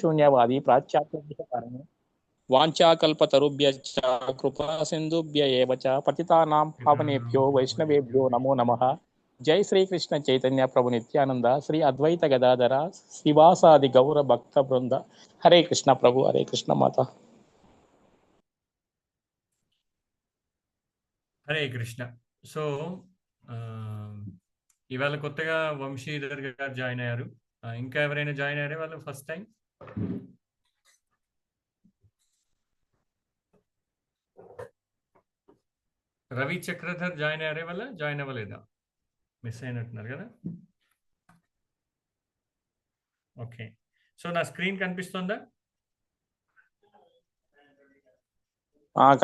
శూన్యవాది ప్రాచ్యాత్మకారణం వాంఛాకల్పతరుభ్య కృపా సింధుభ్య ఏవచ పతితానాం పావనేభ్యో వైష్ణవేభ్యో నమో నమః జై శ్రీకృష్ణ చైతన్య ప్రభు నిత్యానంద శ్రీ అద్వైత గదాధర శ్రీవాసాది గౌర భక్త బృంద హరే కృష్ణ ప్రభు హరే కృష్ణ మాత హరే కృష్ణ సో ఇవాళ కొత్తగా వంశీధర్ గారు జాయిన్ అయ్యారు. Uh, ఇంకా ఎవరైనా జాయిన్ అయ్యారా వాళ్ళు first time Ravi Chakradhar join అయ్యారే వాళ్ళ? జాయిన్ అవ్వలేదా? మిస్ అయినట్టున్నారు కదా? ఓకే సో నా స్క్రీన్ కనిపిస్తుందా?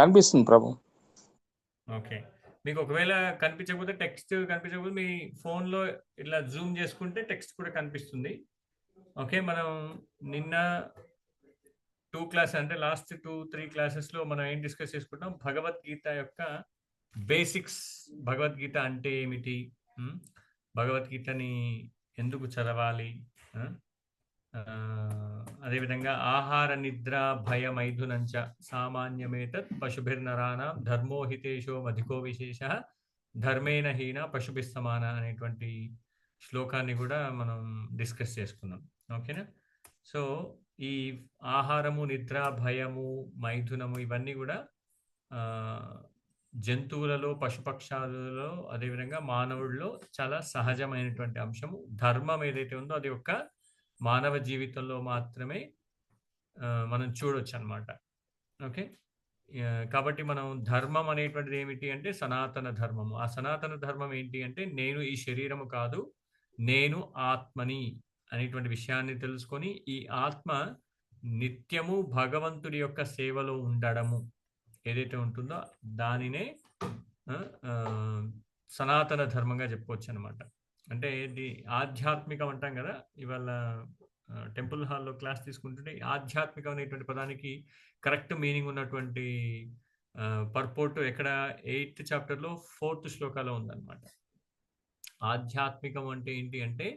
కనిపిస్తుంది ప్రభు. ఓకే మీకు ఒకవేళ కనిపించకపోతే టెక్స్ట్ కనిపించకపోతే మీ ఫోన్లో ఇట్లా జూమ్ చేసుకుంటే టెక్స్ట్ కూడా కనిపిస్తుంది. ఓకే మనం నిన్న టూ క్లాస్ అంటే లాస్ట్ టూ త్రీ క్లాసెస్లో మనం ఏం డిస్కస్ చేసుకుంటాం? భగవద్గీత యొక్క బేసిక్స్. భగవద్గీత అంటే ఏమిటి? భగవద్గీతని ఎందుకు చదవాలి? అదేవిధంగా ఆహార నిద్ర భయ మైథునంచ సామాన్యమేతత్ పశుభిర్నరాణం ధర్మోహితేషో మధికో అధికో విశేష ధర్మేణ హీన పశుభిస్తమాన అనేటువంటి శ్లోకాన్ని కూడా మనం డిస్కస్ చేసుకున్నాం. ఓకేనా? సో ఈ ఆహారము నిద్ర భయము మైథునము ఇవన్నీ కూడా జంతువులలో పశుపక్షాలలో అదేవిధంగా మానవుడిలో చాలా సహజమైనటువంటి అంశము. ధర్మం ఏదైతే ఉందో అది ఒక మానవ జీవితంలో మాత్రమే మనం చూడొచ్చు అనమాట ఓకే కాబట్టి మనం ధర్మం అనేటువంటిది ఏమిటి అంటే సనాతన ధర్మము. ఆ సనాతన ధర్మం ఏంటి అంటే నేను ఈ శరీరము కాదు నేను ఆత్మని. అనేటువంటి విషయాన్ని తెలుసుకొని ఈ ఆత్మ నిత్యము భగవంతుడి యొక్క సేవలో ఉండడము ఏదైతే ఉంటుందో దానినే సనాతన ధర్మంగా చెప్పుకోవచ్చు అనమాట అంటే ఇది ఆధ్యాత్మికం అంటాం కదా ఇవాళ టెంపుల్ హాల్లో క్లాస్ తీసుకుంటుంటే ఆధ్యాత్మికం అనేటువంటి పదానికి కరెక్ట్ మీనింగ్ ఉన్నటువంటి పర్పోర్ట్ ఎక్కడ ఎయిత్ చాప్టర్లో ఫోర్త్ శ్లోకాలో ఉందన్నమాట. ఆధ్యాత్మికం అంటే ఏంటి అంటే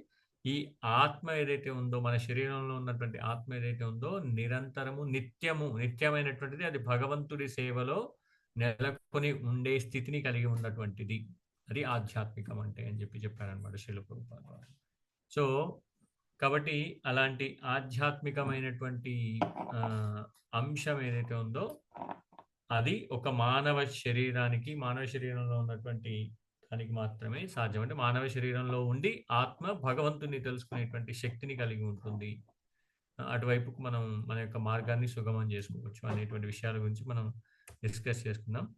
ఈ ఆత్మ ఏదైతే ఉందో మన శరీరంలో ఉన్నటువంటి ఆత్మ ఏదైతే ఉందో నిరంతరము నిత్యము నిత్యమైనటువంటిది అది భగవంతుడి సేవలో నెలకొని ఉండే స్థితిని కలిగి ఉన్నటువంటిది. అది ఆధ్యాత్మికం అంటే అని చెప్పి చెప్పారనమాట శిలప్రభుపాద సో కాబట్టి అలాంటి ఆధ్యాత్మికమైనటువంటి అంశం ఏదైతే ఉందో అది ఒక మానవ శరీరానికి మానవ శరీరంలో ఉన్నటువంటి దానికి మాత్రమే సాధ్యం. అంటే మానవ శరీరంలో ఉండి ఆత్మ భగవంతుని తెలుసుకునేటువంటి శక్తిని కలిగి ఉంటుంది. అటువైపుకు మనం మన యొక్క మార్గాన్ని సుగమం చేసుకోవచ్చు అనేటువంటి విషయాల గురించి మనం డిస్కస్ చేసుకుందాం.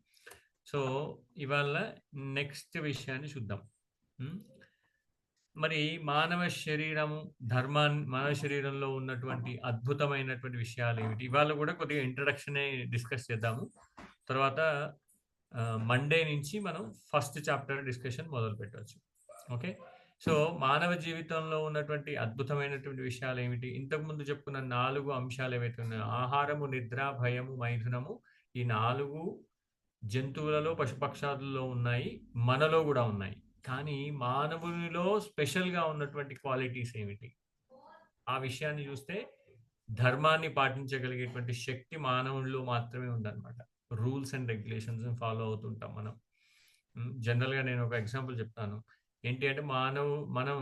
సో ఇవాళ నెక్స్ట్ విషయాన్ని చూద్దాం. మరి మానవ శరీరము ధర్మాన్ని మానవ శరీరంలో ఉన్నటువంటి అద్భుతమైనటువంటి విషయాలు ఏమిటి? ఇవాళ కూడా కొద్దిగా ఇంట్రడక్షన్ డిస్కస్ చేద్దాము. తర్వాత మండే నుంచి మనం ఫస్ట్ చాప్టర్ డిస్కషన్ మొదలు పెట్టవచ్చు ఓకే సో మానవ జీవితంలో ఉన్నటువంటి అద్భుతమైనటువంటి విషయాలు ఏమిటి? ఇంతకుముందు చెప్పుకున్న నాలుగు అంశాలు ఏవైతే ఉన్నాయో ఆహారము నిద్ర భయము మైథునము ఈ నాలుగు జంతువులలో పశుపక్షాదుల్లో ఉన్నాయి మనలో కూడా ఉన్నాయి. కానీ మానవునిలో స్పెషల్గా ఉన్నటువంటి క్వాలిటీస్ ఏమిటి? ఆ విషయాన్ని చూస్తే ధర్మాన్ని పాటించగలిగేటువంటి శక్తి మానవుల్లో మాత్రమే ఉందన్నమాట. రూల్స్ అండ్ రెగ్యులేషన్స్ ఫాలో అవుతుంటాం మనం. జనరల్గా నేను ఒక ఎగ్జాంపుల్ చెప్తాను. ఏంటి అంటే మానవు మనం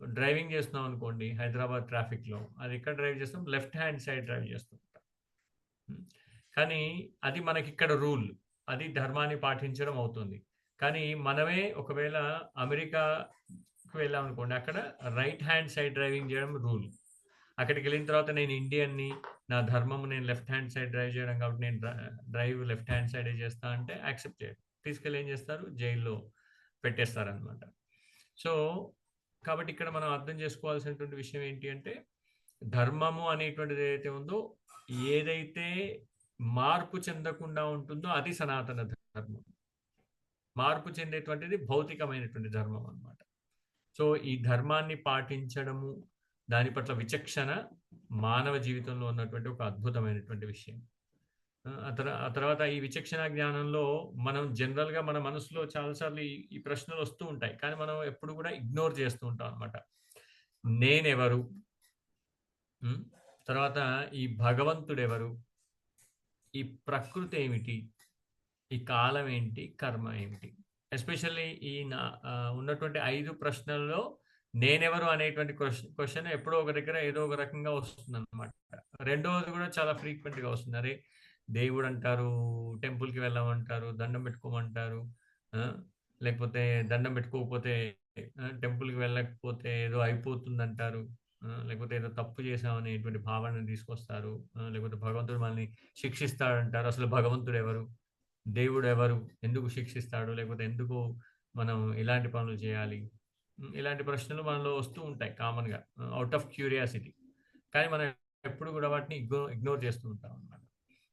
డ్రైవింగ్ చేస్తున్నాం అనుకోండి హైదరాబాద్ ట్రాఫిక్లో అది ఎక్కడ డ్రైవ్ చేస్తాం? లెఫ్ట్ హ్యాండ్ సైడ్ డ్రైవ్ చేస్తుంటాం కానీ అది మనకి ఇక్కడ రూల్ అది ధర్మాన్ని పాటించడం అవుతుంది. కానీ మనమే ఒకవేళ అమెరికాకు వెళ్ళాం అనుకోండి అక్కడ రైట్ హ్యాండ్ సైడ్ డ్రైవింగ్ చేయడం రూల్. అక్కడికి వెళ్ళిన తర్వాత నేను ఇండియన్ని నా ధర్మం నేను లెఫ్ట్ హ్యాండ్ సైడ్ డ్రైవ్ చేయడం కాబట్టి నేను డ్రైవ్ లెఫ్ట్ హ్యాండ్ సైడే చేస్తా అంటే యాక్సెప్ట్ చేయడం. తీసుకెళ్ళి ఏం చేస్తారు? జైల్లో పెట్టేస్తారనమాట సో కాబట్టి ఇక్కడ మనం అర్థం చేసుకోవాల్సినటువంటి విషయం ఏంటి అంటే ధర్మము అనేటువంటిది ఏదైతే ఉందో ఏదైతే మార్పు చెందకుండా ఉంటుందో అది సనాతన ధర్మం. మార్పు చెందేటువంటిది భౌతికమైనటువంటి ధర్మం అనమాట సో ఈ ధర్మాన్ని పాటించడము దాని పట్ల విచక్షణ మానవ జీవితంలో ఉన్నటువంటి ఒక అద్భుతమైనటువంటి విషయం. ఆ, తర్వాత ఈ విచక్షణ జ్ఞానంలో మనం జనరల్గా మన మనసులో చాలాసార్లు ఈ ప్రశ్నలు వస్తూ ఉంటాయి. కానీ మనం ఎప్పుడు కూడా ఇగ్నోర్ చేస్తూ ఉంటాం అనమాట నేనెవరు? తర్వాత ఈ భగవంతుడెవరు? ఈ ప్రకృతి ఏమిటి? ఈ కాలం ఏంటి? కర్మ ఏమిటి? ఎస్పెషల్లీ ఈ నా ఉన్నటువంటి ఐదు ప్రశ్నల్లో నేనెవరు అనేటువంటి క్వశ్చన్ ఎప్పుడో ఒక దగ్గర ఏదో ఒక రకంగా వస్తుంది అనమాట రెండవది కూడా చాలా ఫ్రీక్వెంట్గా వస్తుంది. అరే దేవుడు అంటారు టెంపుల్కి వెళ్ళమంటారు దండం పెట్టుకోమంటారు లేకపోతే దండం పెట్టుకోకపోతే టెంపుల్కి వెళ్ళకపోతే ఏదో అయిపోతుంది అంటారు లేకపోతే ఏదో తప్పు చేసామనేటువంటి భావనను తీసుకొస్తారు లేకపోతే భగవంతుడు మనల్ని శిక్షిస్తాడంటారు. అసలు భగవంతుడు ఎవరు? దేవుడు ఎవరు? ఎందుకు శిక్షిస్తాడు? లేకపోతే ఎందుకు మనం ఇలాంటి పనులు చేయాలి? ఇలాంటి ప్రశ్నలు మనలో వస్తూ ఉంటాయి కామన్గా అవుట్ ఆఫ్ క్యూరియాసిటీ కానీ మనం ఎప్పుడు కూడా వాటిని ఇగ్నోర్ ఇగ్నోర్ చేస్తూ ఉంటాం అన్నమాట.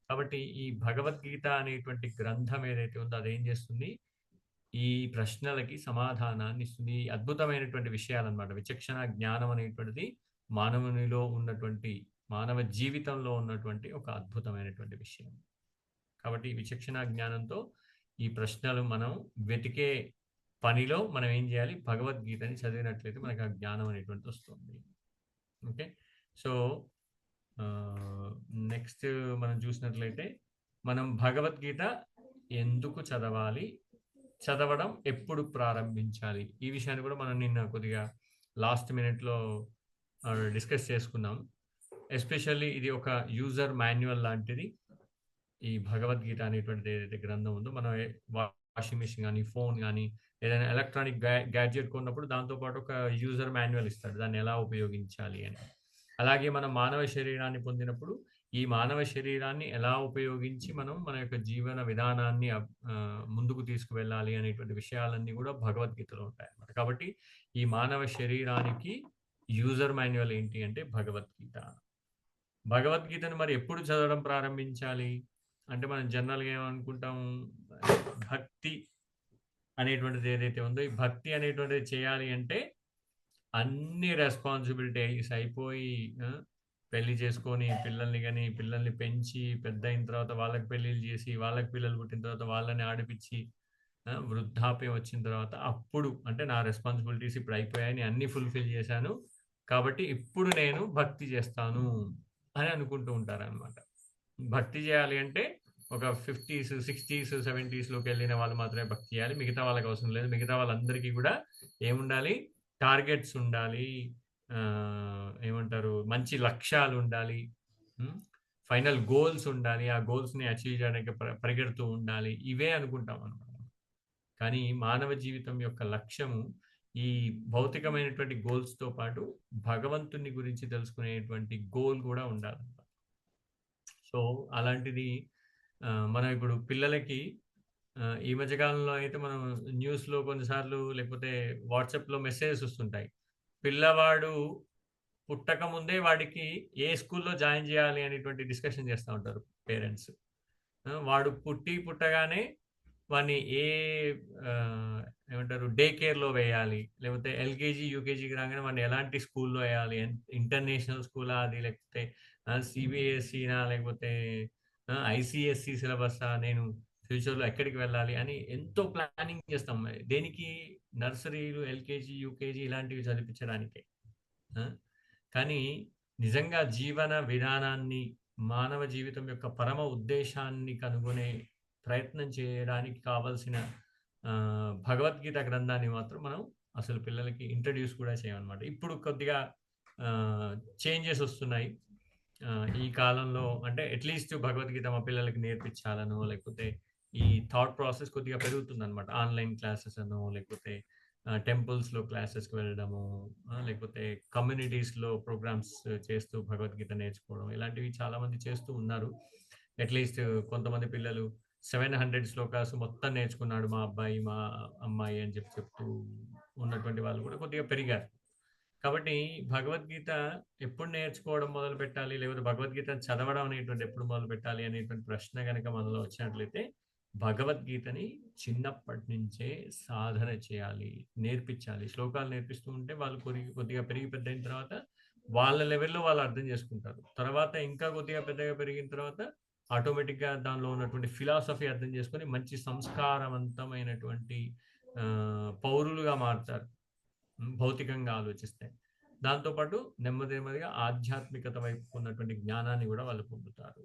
కాబట్టి ఈ భగవద్గీత అనేటువంటి గ్రంథం ఏదైతే ఉందో అదేం చేస్తుంది? ఈ ప్రశ్నలకి సమాధానాన్ని ఇస్తుంది. ఈ అద్భుతమైనటువంటి విషయాలన్నమాట. విచక్షణ జ్ఞానం అనేటువంటిది మానవునిలో ఉన్నటువంటి మానవ జీవితంలో ఉన్నటువంటి ఒక అద్భుతమైనటువంటి విషయం. కాబట్టి విచక్షణ జ్ఞానంతో ఈ ప్రశ్నలు మనం వెతికే పనిలో మనం ఏం చేయాలి? భగవద్గీతని చదివినట్లయితే మనకు ఆ జ్ఞానం అనేటువంటి వస్తుంది. ఓకే? సో నెక్స్ట్ మనం చూసినట్లయితే మనం భగవద్గీత ఎందుకు చదవాలి? చదవడం ఎప్పుడు ప్రారంభించాలి? ఈ విషయాన్ని కూడా మనం నిన్న కొద్దిగా లాస్ట్ మినిట్లో డిస్కస్ చేసుకున్నాం. ఎస్పెషల్లీ ఇది ఒక యూజర్ మాన్యువల్ లాంటిది. ఈ భగవద్గీత అనేటువంటిది ఏదైతే గ్రంథం ఉందో మనం వాషింగ్ మిషన్ కానీ ఫోన్ కానీ ఏదైనా ఎలక్ట్రానిక్ గ్యాడ్జెట్ కొన్నప్పుడు దాంతోపాటు ఒక యూజర్ మాన్యువల్ ఇస్తాడు. దాన్ని ఎలా ఉపయోగించాలి అని. అలాగే మనం మానవ శరీరాన్ని పొందినప్పుడు ఈ మానవ శరీరాన్ని ఎలా ఉపయోగించి మనం మన యొక్క జీవన విధానాన్ని ముందుకు తీసుకువెళ్ళాలి అనేటువంటి విషయాలన్నీ కూడా భగవద్గీతలో ఉంటాయి అన్నమాట కాబట్టి ఈ మానవ శరీరానికి యూజర్ మాన్యువల్ ఏంటి అంటే భగవద్గీత. భగవద్గీతను మరి ఎప్పుడు చదవడం ప్రారంభించాలి? అంటే మనం జనరల్గా ఏమనుకుంటాం భక్తి అనేటువంటిది ఏదైతే ఉందో ఈ భక్తి అనేటువంటిది చేయాలి అంటే అన్ని రెస్పాన్సిబిలిటీస్ అయిపోయి పెళ్ళి చేసుకొని పిల్లల్ని కానీ పిల్లల్ని పెంచి పెద్ద అయిన తర్వాత వాళ్ళకి పెళ్ళిళ్ళు చేసి వాళ్ళకి పిల్లలు పుట్టిన తర్వాత వాళ్ళని ఆడిపించి వృద్ధాప్యం వచ్చిన తర్వాత అప్పుడు అంటే నా రెస్పాన్సిబిలిటీస్ ఇప్పుడు అయిపోయాయి అన్ని ఫుల్ఫిల్ చేశాను. కాబట్టి ఇప్పుడు నేను భక్తి చేస్తాను అని అనుకుంటూ ఉంటారనమాట భక్తి చేయాలి అంటే ఒక ఫిఫ్టీస్ సిక్స్టీస్ సెవెంటీస్లోకి వెళ్ళిన వాళ్ళు మాత్రమే భక్తి చేయాలి. మిగతా వాళ్ళకి అవసరం లేదు. మిగతా వాళ్ళందరికీ కూడా ఏముండాలి? టార్గెట్స్ ఉండాలి. ఏమంటారు? మంచి లక్ష్యాలు ఉండాలి. ఫైనల్ గోల్స్ ఉండాలి. ఆ గోల్స్ని అచీవ్ చేయడానికి పరిగెడుతూ ఉండాలి. ఇవే అనుకుంటాం అనమాట కానీ మానవ జీవితం యొక్క లక్ష్యము ఈ భౌతికమైనటువంటి గోల్స్తో పాటు భగవంతుని గురించి తెలుసుకునేటువంటి గోల్ కూడా ఉండాలి సో అలాంటిది మనం ఇప్పుడు పిల్లలకి ఈ మధ్యకాలంలో అయితే మనం న్యూస్లో కొన్నిసార్లు లేకపోతే వాట్సాప్లో మెసేజెస్ వస్తుంటాయి. పిల్లవాడు పుట్టక ముందే వాడికి ఏ స్కూల్లో జాయిన్ చేయాలి అనేటువంటి డిస్కషన్ చేస్తూ ఉంటారు పేరెంట్స్. వాడు పుట్టి పుట్టగానే వాడిని ఏ ఏమంటారు డే కేర్లో వేయాలి లేకపోతే ఎల్కేజీ యూకేజీకి రాగానే వాడిని ఎలాంటి స్కూల్లో వేయాలి ఇంటర్నేషనల్ స్కూలా అది లేకపోతే సిబిఎస్ఈనా లేకపోతే ఐసిఎస్సి సిలబస్సా నేను ఫ్యూచర్లో ఎక్కడికి వెళ్ళాలి అని ఎంతో ప్లానింగ్ చేస్తాం. దేనికి? నర్సరీలు ఎల్కేజీ యూకేజీ ఇలాంటివి చదివించడానికే. ఆ? కానీ నిజంగా జీవన విధానాన్ని మానవ జీవితం యొక్క పరమ ఉద్దేశాన్ని కనుగొనే ప్రయత్నం చేయడానికి కావలసిన ఆ, భగవద్గీత గ్రంథాన్ని మాత్రం మనం అసలు పిల్లలకి ఇంట్రడ్యూస్ కూడా చేయమన్నమాట. ఇప్పుడు కొద్దిగా చేంజెస్ వస్తున్నాయి. ఈ కాలంలో అంటే అట్లీస్ట్ భగవద్గీత మా పిల్లలకి నేర్పించాలనో లేకపోతే ఈ థాట్ ప్రాసెస్ కొద్దిగా పెరుగుతుంది అనమాట ఆన్లైన్ క్లాసెస్ అనో లేకపోతే టెంపుల్స్లో క్లాసెస్కి వెళ్ళడము లేకపోతే కమ్యూనిటీస్లో ప్రోగ్రామ్స్ చేస్తూ భగవద్గీత నేర్చుకోవడం ఇలాంటివి చాలామంది చేస్తూ ఉన్నారు. అట్లీస్ట్ కొంతమంది పిల్లలు సెవెన్ హండ్రెడ్ శ్లోకాస్ మొత్తం నేర్చుకున్నాడు మా అబ్బాయి మా అమ్మాయి అని చెప్పి చెప్తూ ఉన్నటువంటి వాళ్ళు కూడా కొద్దిగా పెరిగారు. కాబట్టి భగవద్గీత ఎప్పుడు నేర్చుకోవడం మొదలు పెట్టాలి? లేకపోతే భగవద్గీత చదవడం అనేటువంటి ఎప్పుడు మొదలు పెట్టాలి? అనేటువంటి ప్రశ్న కనుక మనలో వచ్చినట్లయితే భగవద్గీతని చిన్నప్పటి నుంచే సాధన చేయాలి నేర్పించాలి. శ్లోకాలు నేర్పిస్తూ ఉంటే వాళ్ళు కొరిగి కొద్దిగా పెరిగి పెద్ద అయిన తర్వాత వాళ్ళ లెవెల్లో వాళ్ళు అర్థం చేసుకుంటారు. తర్వాత ఇంకా కొద్దిగా పెద్దగా పెరిగిన తర్వాత ఆటోమేటిక్గా దానిలో ఉన్నటువంటి ఫిలాసఫీ అర్థం చేసుకొని మంచి సంస్కారవంతమైనటువంటి పౌరులుగా మారుతారు. భౌతికంగా ఆలోచిస్తే. దాంతోపాటు నెమ్మది నెమ్మదిగా ఆధ్యాత్మికత వైపు ఉన్నటువంటి జ్ఞానాన్ని కూడా వాళ్ళు పొందుతారు.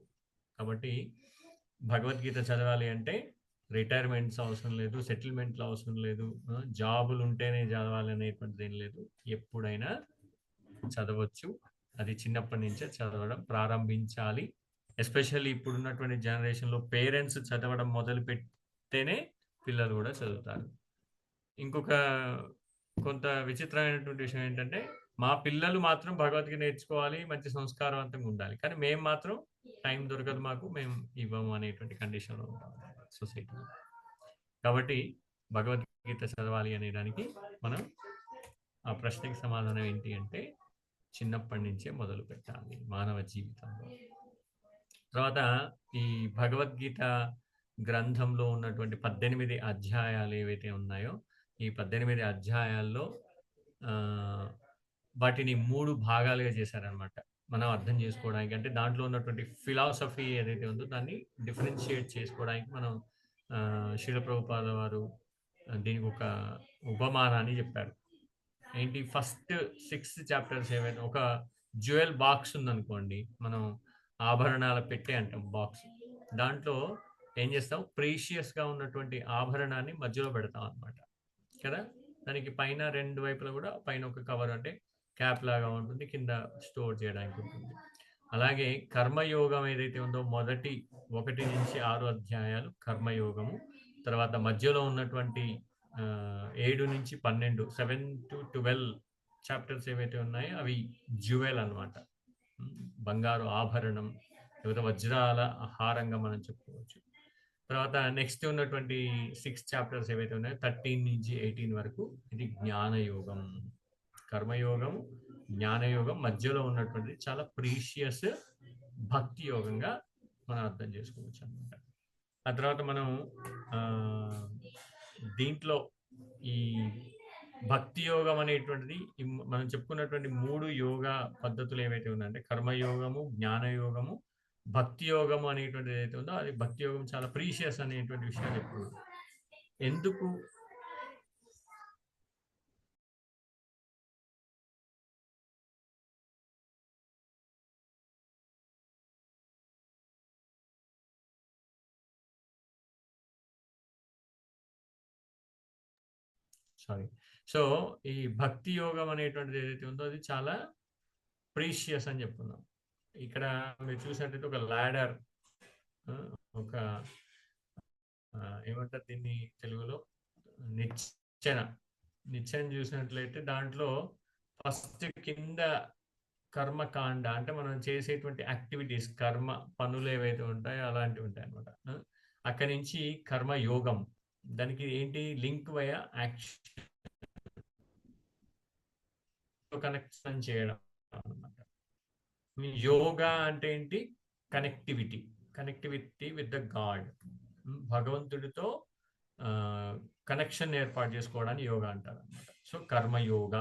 కాబట్టి భగవద్గీత చదవాలి అంటే రిటైర్మెంట్స్ అవసరం లేదు సెటిల్మెంట్లు అవసరం లేదు జాబులు ఉంటేనే చదవాలి అనేటువంటిది ఏం లేదు. ఎప్పుడైనా చదవచ్చు. అది చిన్నప్పటి నుంచే చదవడం ప్రారంభించాలి. ఎస్పెషల్లీ ఇప్పుడున్నటువంటి జనరేషన్లో పేరెంట్స్ చదవడం మొదలు పెడితేనే పిల్లలు కూడా చదువుతారు. ఇంకొక కొంత విచిత్రమైనటువంటి విషయం ఏంటంటే మా పిల్లలు మాత్రం భగవద్గీత నేర్చుకోవాలి మంచి సంస్కారవంతంగా ఉండాలి. కానీ మేము మాత్రం టైం దొరకదు మాకు మేము ఇవ్వము అనేటువంటి కండిషన్లో ఉంటాం సొసైటీలో కాబట్టి భగవద్గీత చదవాలి అనేదానికి మనం ఆ ప్రశ్నకి సమాధానం ఏంటి అంటే చిన్నప్పటి నుంచే మొదలు పెట్టాలి మానవ జీవితంలో. తర్వాత ఈ భగవద్గీత గ్రంథంలో ఉన్నటువంటి పద్దెనిమిది అధ్యాయాలు ఏవైతే ఉన్నాయో ఈ పద్దెనిమిది అధ్యాయాల్లో వాటిని మూడు భాగాలుగా చేశారనమాట మనం అర్థం చేసుకోవడానికి. అంటే దాంట్లో ఉన్నటువంటి ఫిలాసఫీ ఏదైతే ఉందో దాన్ని డిఫరెన్షియేట్ చేసుకోవడానికి మనం శిలప్రభుపాద వారు దీనికి ఒక ఉపమానాన్ని చెప్పారు. ఏంటి? ఫస్ట్ సిక్స్త్ చాప్టర్స్ ఏవైనా ఒక జ్యువెల్ బాక్స్ ఉందనుకోండి మనం ఆభరణాల పెట్టే అంటాం బాక్స్. దాంట్లో ఏం చేస్తాం? ప్రీషియస్గా ఉన్నటువంటి ఆభరణాన్ని మధ్యలో పెడతాం అనమాట కదా? దానికి పైన రెండు వైపులా కూడా పైన ఒక కవర్ అంటే క్యాప్ లాగా ఉంటుంది కింద స్టోర్ చేయడానికి ఉంటుంది. అలాగే కర్మయోగం ఏదైతే ఉందో మొదటి ఒకటి నుంచి ఆరు అధ్యాయాలు కర్మయోగము తర్వాత మధ్యలో ఉన్నటువంటి ఏడు నుంచి పన్నెండు సెవెన్ టు ట్వెల్వ్ చాప్టర్స్ ఏవైతే ఉన్నాయో అవి జ్యువెల్ అన్నమాట. బంగారు ఆభరణం లేకపోతే వజ్రాల హారంగా మనం చెప్పుకోవచ్చు. తర్వాత నెక్స్ట్ ఉన్నటువంటి సిక్స్ చాప్టర్స్ ఏవైతే ఉన్నాయో థర్టీన్ నుంచి ఎయిటీన్ వరకు ఇది జ్ఞానయోగం. కర్మయోగం జ్ఞానయోగం మధ్యలో ఉన్నటువంటి చాలా ప్రీషియస్ భక్తి యోగంగా మనం అర్థం చేసుకోవచ్చు అనమాట ఆ తర్వాత మనం దీంట్లో ఈ భక్తి యోగం అనేటువంటిది మనం చెప్పుకున్నటువంటి మూడు యోగా పద్ధతులు ఏవైతే ఉన్నాయంటే కర్మయోగము జ్ఞానయోగము భక్తి యోగం అనేటువంటిది ఏదైతే ఉందో అది భక్తి యోగం చాలా ప్రీషియస్ అనేటువంటి విషయాలు ఎప్పుడు ఎందుకు? సారీ సో ఈ భక్తి యోగం అనేటువంటిది ఏదైతే ఉందో అది చాలా ప్రీషియస్ అని చెప్తున్నాం ఇక్కడ మీరు చూసినట్టయితే ఒక లాడర్ ఒక ఏమంటారు దీన్ని తెలుగులో? నిచ్చెన. నిచ్చెన చూసినట్లయితే దాంట్లో ఫస్ట్ కింద కర్మకాండ అంటే మనం చేసేటువంటి యాక్టివిటీస్ కర్మ పనులు ఏవైతే ఉంటాయో అలాంటివి ఉంటాయి అనమాట అక్కడి నుంచి కర్మ యోగం దానికి ఏంటి? లింక్ వయ? యాక్షన్. కనెక్షన్ చేయడం అన్నమాట. యోగా అంటే ఏంటి? Connectivity. Connectivity with the God. భగవంతుడితో కనెక్షన్ ఏర్పాటు చేసుకోవడానికి యోగా అంటారు అనమాట సో కర్మ యోగా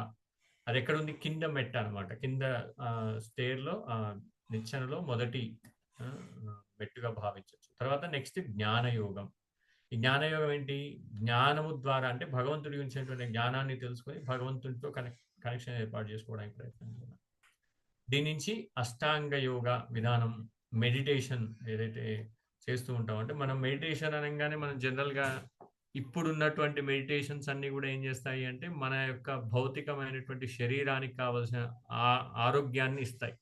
అది ఎక్కడ ఉంది కింద మెట్ట అనమాట కింద స్టేర్లో నిచ్చెనలో మొదటి మెట్టుగా భావించవచ్చు తర్వాత నెక్స్ట్ జ్ఞానయోగం. ఈ జ్ఞానయోగం ఏంటి? జ్ఞానము ద్వారా అంటే భగవంతుడి గురించినటువంటి జ్ఞానాన్ని తెలుసుకొని భగవంతుడితో కనెక్ట్ కనెక్షన్ ఏర్పాటు చేసుకోవడానికి ప్రయత్నం చేయాలి దీని నుంచి అష్టాంగ యోగ విధానం మెడిటేషన్ ఏదైతే చేస్తూ ఉంటాం అంటే మనం మెడిటేషన్ అనగానే మనం జనరల్గా ఇప్పుడున్నటువంటి మెడిటేషన్స్ అన్ని కూడా ఏం చేస్తాయి అంటే మన యొక్క భౌతికమైనటువంటి శరీరానికి కావలసిన ఆ- ఆరోగ్యాన్ని ఇస్తాయి.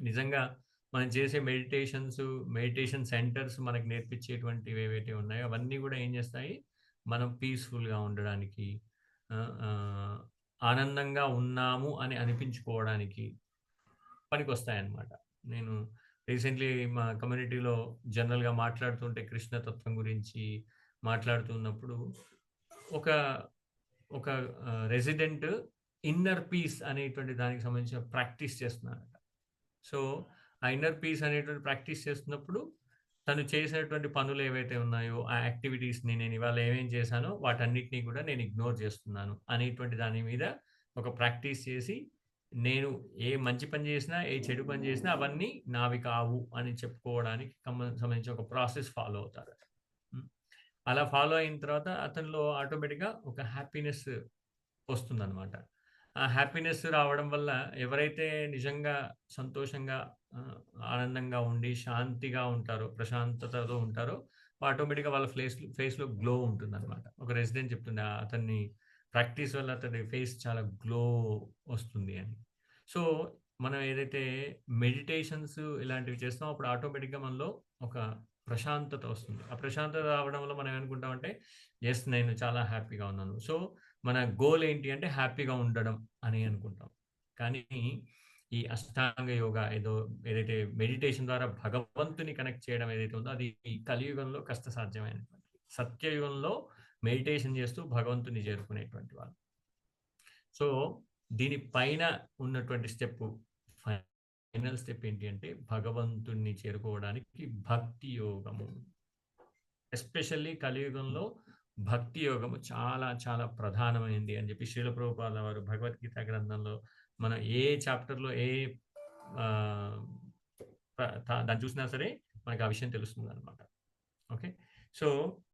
నిజంగా మనం చేసే మెడిటేషన్స్ మెడిటేషన్ సెంటర్స్ మనకు నేర్పించేటువంటివి ఏవైతే ఉన్నాయో అవన్నీ కూడా ఏం చేస్తాయి? మనం పీస్ఫుల్గా ఉండడానికి ఆనందంగా ఉన్నాము అని అనిపించుకోవడానికి పనికి వస్తాయన్నమాట నేను రీసెంట్లీ మా కమ్యూనిటీలో జనరల్గా మాట్లాడుతుంటే కృష్ణతత్వం గురించి మాట్లాడుతున్నప్పుడు ఒక ఒక రెసిడెంట్ ఇన్నర్ పీస్ అనేటువంటి దానికి సంబంధించిన ప్రాక్టీస్ చేస్తున్నాడట. సో ఆ ఇన్నర్ పీస్ అనేటువంటి ప్రాక్టీస్ చేస్తున్నప్పుడు తను చేసినటువంటి పనులు ఏవైతే ఉన్నాయో ఆ యాక్టివిటీస్ని నేను ఇవాళ ఏమేం చేశానో వాటన్నిటినీ కూడా నేను ఇగ్నోర్ చేస్తున్నాను అనేటువంటి దాని మీద ఒక ప్రాక్టీస్ చేసి నేను ఏ మంచి పని చేసినా ఏ చెడు పని చేసినా అవన్నీ నావి కావు అని చెప్పుకోవడానికి కమ- సంబంధించి ఒక ప్రాసెస్ ఫాలో అవుతారు. అలా ఫాలో అయిన తర్వాత అతనిలో ఆటోమేటిక్గా ఒక హ్యాపీనెస్ వస్తుందన్నమాట. ఆ హ్యాపీనెస్ రావడం వల్ల ఎవరైతే నిజంగా సంతోషంగా ఆనందంగా ఉండి శాంతిగా ఉంటారో ప్రశాంతతతో ఉంటారో ఆటోమేటిక్గా వాళ్ళ ఫేస్ ఫేస్లో గ్లో ఉంటుంది అనమాట ఒక రెసిడెంట్ చెప్తుండే అతన్ని ప్రాక్టీస్ వల్ల అతని ఫేస్ చాలా గ్లో వస్తుంది అని. సో మనం ఏదైతే మెడిటేషన్స్ ఇలాంటివి చేస్తామో అప్పుడు ఆటోమేటిక్గా మనలో ఒక ప్రశాంతత వస్తుంది. ఆ ప్రశాంతత రావడం వల్ల మనం ఏమనుకుంటామంటే ఎస్ నేను చాలా హ్యాపీగా ఉన్నాను. సో మన గోల్ ఏంటి అంటే హ్యాపీగా ఉండడం అని అనుకుంటాం. కానీ ఈ అష్టాంగ యోగా ఏదో ఏదైతే మెడిటేషన్ ద్వారా భగవంతుని కనెక్ట్ చేయడం ఏదైతే ఉందో అది ఈ కలియుగంలో కష్ట సాధ్యమైనటువంటి సత్యయుగంలో మెడిటేషన్ చేస్తూ భగవంతుని చేరుకునేటువంటి వాళ్ళు. సో దీని పైన ఉన్నటువంటి స్టెప్ ఫైనల్ స్టెప్ ఏంటి అంటే భగవంతుణ్ణి చేరుకోవడానికి భక్తి యోగము. ఎస్పెషల్లీ కలియుగంలో భక్తి యోగము చాలా చాలా ప్రధానమైంది అని చెప్పి శ్రీల ప్రభుపాద వారు భగవద్గీత గ్రంథంలో మనం ఏ చాప్టర్లో ఏ దాన్ని చూసినా సరే మనకు ఆ విషయం తెలుస్తుంది అనమాట ఓకే? సో